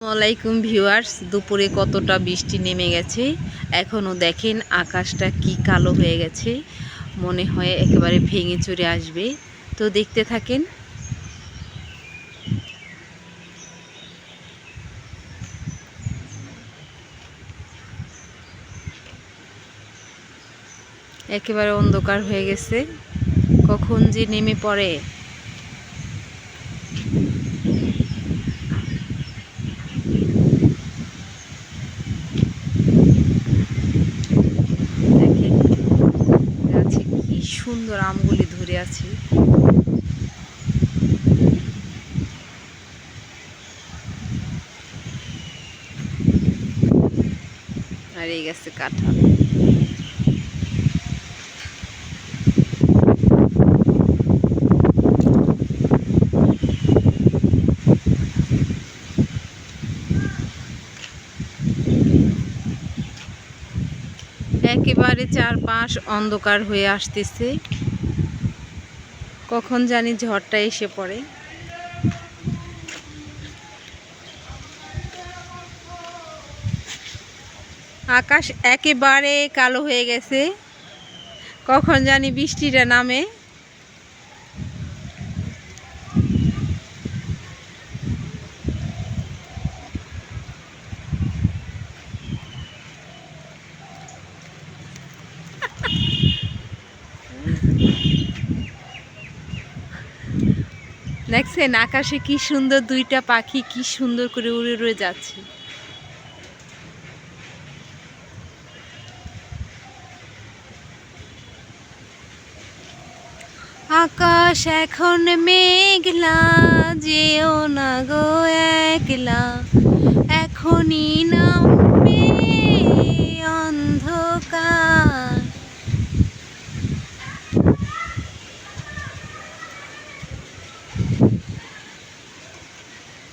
আসসালামাইকুম ভিউয়ার্স, দুপুরে কতটা বৃষ্টি নেমে গেছে? এখনও দেখেন আকাশটা কি কালো হয়ে গেছে। মনে হয় একেবারে ভেঙে চড়ে আসবে। তো দেখতে থাকেন। একেবারে অন্ধকার হয়ে গেছে। কখন যে নেমে পড়ে দেখেন গাছে কি সুন্দর আমগুলি ধরে আছে। আর এই গাছে কাঁঠাল। একেবারে চারপাশ অন্ধকার হয়ে আসতেছে। কখন জানি ঝড়টা এসে পড়ে। আকাশ একেবারে কালো হয়ে গেছে। কখন জানি বৃষ্টিটা নামে। দেখছেন আকাশে কি সুন্দর দুইটা পাখি, কি সুন্দর করে উড়ে উড়ে যাচ্ছে। আকাশ এখন মেঘলা, যেও না গো একলা। এখনই নামবে অন্ধকার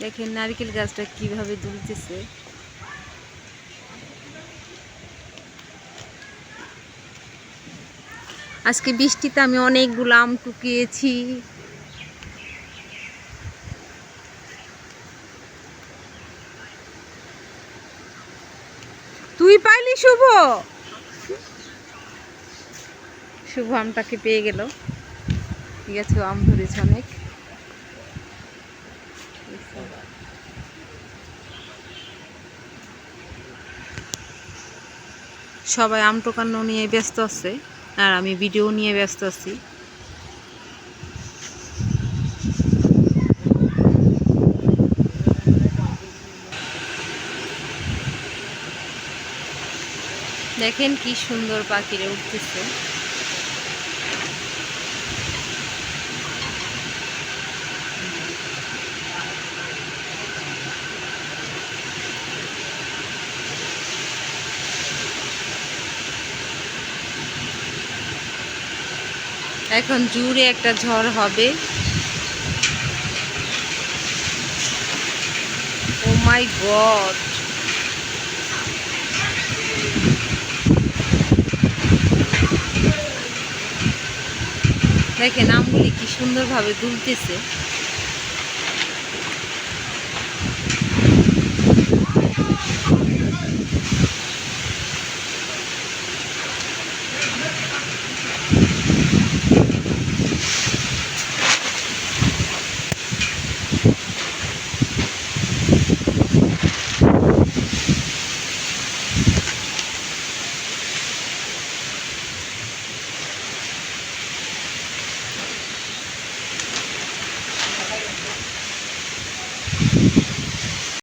দেখেন নারকেল গাছটা কীভাবে দুলতেছে। আজকে বৃষ্টিতে আমি অনেকগুলো আম টুকিয়েছি তুই পাইলি শুভ? শুভ আমটাকে পেয়ে গেল। ঠিক আছে আম ধরেছে অনেক। সবাই আম টোকানো নিয়ে ব্যস্ত আছে, আর আমি ভিডিও নিয়ে ব্যস্ত আছি। দেখেন কি সুন্দর পাখিরে উঠতেছে। এখন জুড়ে একটা ঝড় হবে। ও মাই গড দেখেন আমগুলি কি সুন্দরভাবে দুলতেছে।